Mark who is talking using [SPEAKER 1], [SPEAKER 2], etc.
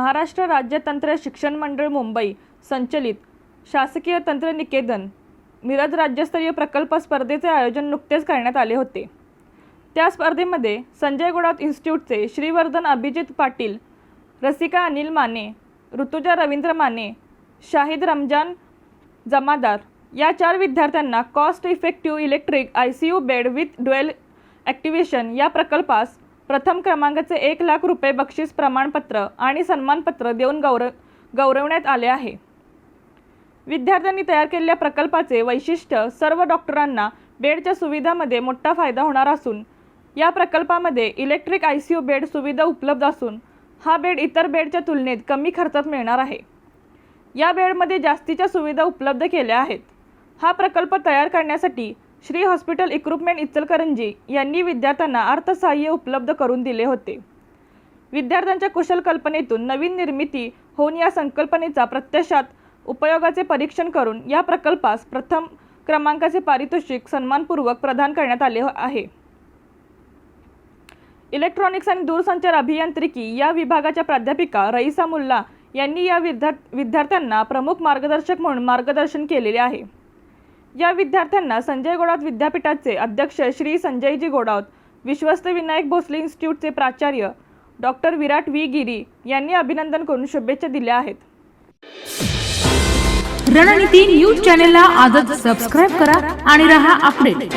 [SPEAKER 1] महाराष्ट्र राज्य तंत्र शिक्षण मंडळ मुंबई संचलित शासकीय तंत्र निकेतन मिरज राज्यस्तरीय प्रकल्प स्पर्धेचे आयोजन नुकतेच करण्यात आले होते. त्या स्पर्धेमध्ये संजय गोडावत इन्स्टिट्यूटचे श्रीवर्धन अभिजित पाटील रसिका अनिल माने ऋतुजा रवींद्र माने शाहिद रमजान जमादार या चार विद्यार्थ्यांना cost effective electric I C U bed with dual activation या प्रकल्पास प्रथम क्रमांकाचे एक लाख रुपये बक्षीस प्रमाणपत्र आणि सन्मानपत्र देऊन गौरव गौरवण्यात आले आहे. विद्यार्थ्यांनी तयार केलेल्या प्रकल्पाचे वैशिष्ट्य सर्व डॉक्टरांना बेडच्या सुविधामध्ये मोठा फायदा होणार असून या प्रकल्पामध्ये electric I C U bed सुविधा उपलब्ध असून हा बेड इतर बेडच्या तुलनेत कमी खर्चात मिळणार आहे. या बेडमध्ये जास्तीच्या सुविधा उपलब्ध केल्या आहेत. हा प्रकल्प तयार करण्यासाठी श्री हॉस्पिटल इक्विपमेंट इचलकरंजी यांनी विद्यार्थ्यांना अर्थसहाय्य उपलब्ध करून दिले होते. विद्यार्थ्यांच्या कुशल कल्पनेतून नवीन निर्मिती होऊन या संकल्पनेचा प्रत्यक्षात उपयोगाचे परीक्षण करून या प्रकल्पास प्रथम क्रमांकाचे पारितोषिक सन्मानपूर्वक प्रदान करण्यात आले आहे. इलेक्ट्रॉनिक्स आणि दूरसंचार अभियांत्रिकी या विभागाच्या प्राध्यापिका रईसा मुल्ला यांनी या विद्या विद्यार्थ्यांना प्रमुख मार्गदर्शक म्हणून मार्गदर्शन केलेले आहे. या विद्यार्थ्यांना संजय गोडावत विद्यापीठाचे अध्यक्ष श्री संजयजी गोडावत विश्वस्त विनायक भोसले इन्स्टिट्यूटचे प्राचार्य डॉक्टर विराट व्ही. गिरी यांनी अभिनंदन करून शुभेच्छा दिल्या आहेत.
[SPEAKER 2] रणनीती न्यूज चॅनेलला आजच सबस्क्राईब करा आणि रहा अपडेट